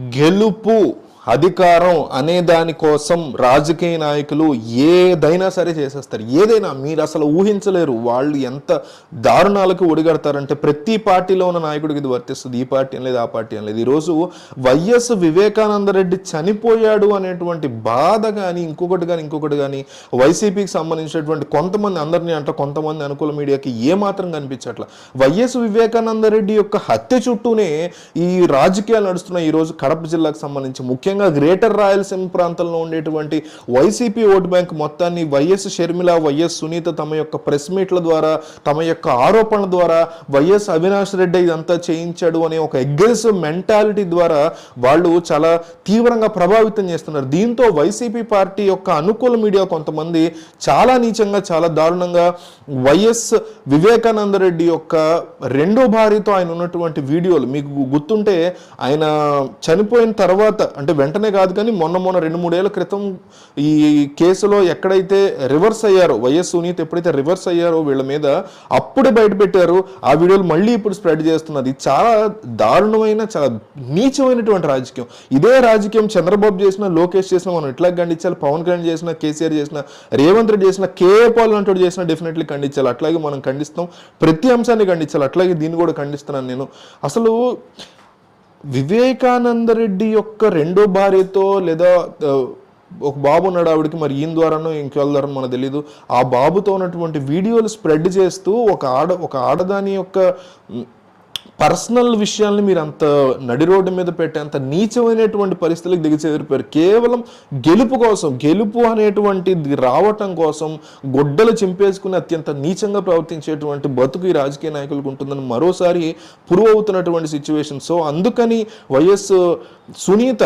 గెలుపు. అధికారం అనే దానికోసం రాజకీయ నాయకులు ఏదైనా సరే చేసేస్తారు. ఏదైనా మీరు అసలు ఊహించలేరు వాళ్ళు ఎంత దారుణాలకు ఒడిగడతారంటే ప్రతి పార్టీలో ఉన్న నాయకుడికి ఇది వర్తిస్తుంది. ఈ పార్టీ అని లేదు ఆ పార్టీ అని లేదు. ఈరోజు వైఎస్ వివేకానంద రెడ్డి చనిపోయాడు అనేటువంటి బాధ కానీ ఇంకొకటి కానీ ఇంకొకటి కానీ వైసీపీకి సంబంధించినటువంటి కొంతమంది అందరినీ అంట కొంతమంది అనుకూల మీడియాకి ఏమాత్రం కనిపించట్ల. వైఎస్ వివేకానంద రెడ్డి యొక్క హత్య చుట్టూనే ఈ రాజకీయాలు నడుస్తున్న ఈ రోజు కడప జిల్లాకు సంబంధించి ముఖ్యంగా గ్రేటర్ రాయలసీమ ప్రాంతంలో ఉండేటువంటి వైసీపీ ఓటు బ్యాంక్ మొత్తాన్ని వైఎస్ షర్మిల వైఎస్ సునీత తమ యొక్క ప్రెస్ మీట్ల ద్వారా తమ యొక్క ఆరోపణల ద్వారా వైఎస్ అవినాష్ రెడ్డి ఇదంతా చేయించాడు అనే ఒక అగ్రెసివ్ మెంటాలిటీ ద్వారా వాళ్ళు చాలా తీవ్రంగా ప్రభావితం చేస్తున్నారు. దీంతో వైసీపీ పార్టీ యొక్క అనుకూల మీడియా కొంతమంది చాలా నీచంగా చాలా దారుణంగా వైఎస్ వివేకానంద రెడ్డి యొక్క రెండో భార్యతో ఆయన ఉన్నటువంటి వీడియోలు మీకు గుర్తుంటే ఆయన చనిపోయిన తర్వాత అంటే వెంటనే కాదు కానీ మొన్న మొన్న రెండు మూడేళ్ళ క్రితం ఈ కేసులో ఎక్కడైతే రివర్స్ అయ్యారో వైఎస్ సునీత్ ఎప్పుడైతే రివర్స్ అయ్యారో వీళ్ళ మీద అప్పుడే బయట పెట్టారు ఆ వీడియోలు మళ్ళీ ఇప్పుడు స్ప్రెడ్ చేస్తున్నది చాలా దారుణమైన చాలా నీచమైనటువంటి రాజకీయం. ఇదే రాజకీయం చంద్రబాబు చేసిన లోకేష్ చేసిన మనం ఇట్లా ఖండించాలి? పవన్ కళ్యాణ్ చేసిన కేసీఆర్ చేసిన రేవంత్ రెడ్డి చేసిన కేఏ పాల్ అంటూ చేసిన డెఫినెట్లీ ఖండించాలి. అట్లాగే మనం ఖండిస్తాం. ప్రతి అంశాన్ని ఖండించాలి. అట్లాగే దీన్ని కూడా ఖండిస్తున్నాను నేను. అసలు వివేకానంద రెడ్డి యొక్క రెండో భార్యతో లేదా ఒక బాబు ఉన్నాడు ఆవిడకి మరి ఈయన ద్వారానో ఇంకెళ్ళ ద్వారా మనకు తెలియదు ఆ బాబుతో ఉన్నటువంటి వీడియోలు స్ప్రెడ్ చేస్తూ ఒక ఆడ ఒక ఆడదాని యొక్క పర్సనల్ విషయాల్ని మీరు అంత నడి రోడ్డు మీద పెట్టే అంత నీచమైనటువంటి పరిస్థితులకు దిగచేరిపోయారు కేవలం గెలుపు కోసం గెలుపు అనేటువంటిది రావటం కోసం గొడ్డలు చింపేసుకుని అత్యంత నీచంగా ప్రవర్తించేటువంటి బతుకు ఈ రాజకీయ నాయకులకు ఉంటుందని మరోసారి ప్రూవ్ అవుతున్నటువంటి సిచ్యువేషన్ సో అందుకని వైఎస్ సునీత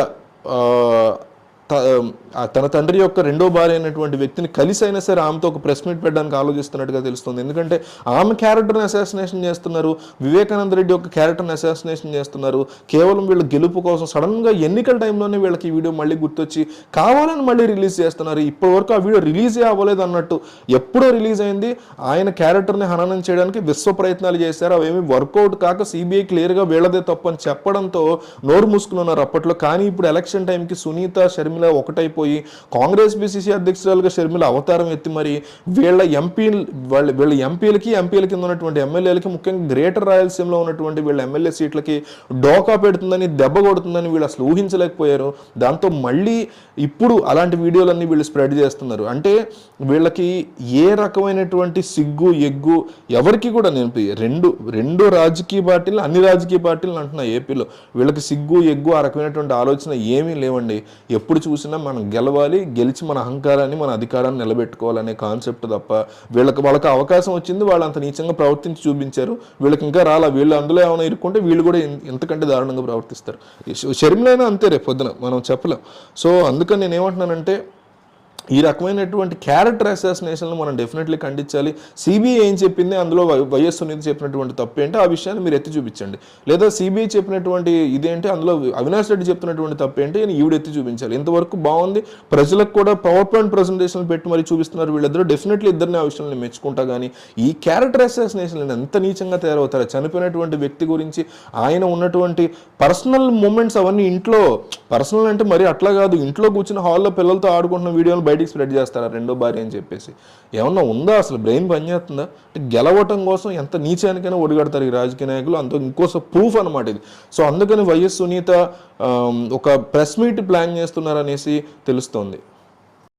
తన తండ్రి యొక్క రెండో భార్య అయినటువంటి వ్యక్తిని కలిసి అయినా సరే ఆమెతో ఒక ప్రెస్ మీట్ పెట్టడానికి ఆలోచిస్తున్నట్టుగా తెలుస్తుంది. ఎందుకంటే ఆమె క్యారెక్టర్ని అసాసినేషన్ చేస్తున్నారు వివేకానంద రెడ్డి యొక్క క్యారెక్టర్ని అసాసినేషన్ చేస్తున్నారు. కేవలం వీళ్ళ గెలుపు కోసం సడన్గా ఎన్నికల టైంలోనే వీళ్ళకి ఈ వీడియో మళ్ళీ గుర్తొచ్చి కావాలని మళ్ళీ రిలీజ్ చేస్తున్నారు. ఇప్పటి వరకు ఆ వీడియో రిలీజే అవ్వలేదు అన్నట్టు ఎప్పుడో రిలీజ్ అయింది. ఆయన క్యారెక్టర్ని హననం చేయడానికి విశ్వ ప్రయత్నాలు చేశారు. అవేమి వర్కౌట్ కాక సిబిఐ క్లియర్గా వీళ్ళదే తప్పని చెప్పడంతో నోరు మూసుకుని ఉన్నారు అప్పట్లో. కానీ ఇప్పుడు ఎలక్షన్ టైంకి సునీత శర్మ షర్మిల ఒకటైపోయి కాంగ్రెస్ బీసీసీ అధ్యక్షురాలుగా షర్మిల అవతారం ఎత్తి మరి వీళ్ళ ఎంపీ వాళ్ళ వీళ్ళ ఎంపీలకి ఎంపీల కింద ఉన్నటువంటి ఎమ్మెల్యేలకి ముఖ్యంగా గ్రేటర్ రాయలసీమలో ఉన్నటువంటి వీళ్ళ ఎమ్మెల్యే సీట్లకి డోకా పెడుతుందని దెబ్బ కొడుతుందని వీళ్ళు అసలు ఊహించలేకపోయారు. దాంతో మళ్ళీ ఇప్పుడు అలాంటి వీడియోలన్నీ వీళ్ళు స్ప్రెడ్ చేస్తున్నారు. అంటే వీళ్ళకి ఏ రకమైనటువంటి సిగ్గు ఎగ్గు ఎవరికి కూడా నేను రెండు రెండు రాజకీయ పార్టీలు అన్ని రాజకీయ పార్టీలు అంటున్నా ఏపీలో. వీళ్ళకి సిగ్గు ఎగ్గు ఆ రకమైనటువంటి ఆలోచన ఏమీ లేవండి. ఎప్పుడు చూసినా మనం గెలవాలి గెలిచి మన అహంకారాన్ని మన అధికారాన్ని నిలబెట్టుకోవాలనే కాన్సెప్ట్ తప్ప వీళ్ళకి వాళ్ళకి అవకాశం వచ్చింది వాళ్ళు అంత నీచంగా ప్రవర్తించి చూపించారు. వీళ్ళకి ఇంకా రాలా వీళ్ళు అందులో ఏమైనా ఇరుక్కుంటే వీళ్ళు కూడా ఎంతకంటే ఇంతకంటే దారుణంగా ప్రవర్తిస్తారు. షర్మిలైనా అంతే రేపు పొద్దున మనం చెప్పలేం. సో అందుకని నేను ఏమంటున్నానంటే ఈ రకమైనటువంటి క్యారెక్టర్ అసాసినేషన్లు మనం డెఫినెట్లీ ఖండించాలి. సిబిఐ ఏం చెప్పింది? అందులో వై- వైఎస్ సునీత చెప్పినటువంటి తప్పు ఏంటో ఆ విషయాన్ని మీరు ఎత్తి చూపించండి. లేదా సిబిఐ చెప్పినటువంటి ఇదేంటి? అందులో అవినాష్ రెడ్డి చెప్తున్నటువంటి తప్పు ఏంటి అని ఈవిడ ఎత్తి చూపించాలి. ఇంతవరకు బాగుంది. ప్రజలకు కూడా పవర్ పాయింట్ ప్రజెంటేషన్ పెట్టి మరి చూపిస్తున్నారు వీళ్ళిద్దరూ. డెఫినెట్లీ ఇద్దరిని ఆ విషయాన్ని మెచ్చుకుంటా కానీ ఈ క్యారెక్టర్ అసాసినేషన్ ఎంత నీచంగా తయారవుతారో? చనిపోయినటువంటి వ్యక్తి గురించి ఆయన ఉన్నటువంటి పర్సనల్ మూమెంట్స్ అవన్నీ ఇంట్లో పర్సనల్ అంటే మరి అట్లా కాదు. ఇంట్లో కూర్చుని హాల్లో పిల్లలతో ఆడుకుంటున్న వీడియోలు బయట బయటికి స్ప్రెడ్ చేస్తారా? రెండో భార్య అని చెప్పేసి. ఏమన్నా ఉందా? అసలు బ్రెయిన్ పనిచేస్తుందా? అంటే గెలవటం కోసం ఎంత నీచానికైనా ఒడిగడతారు ఈ రాజకీయ నాయకులు. అంత ఇంకోసం ప్రూఫ్ అనమాట ఇది. సో అందుకని వైఎస్ సునీత ఒక ప్రెస్ మీట్ ప్లాన్ చేస్తున్నారనేసి తెలుస్తోంది.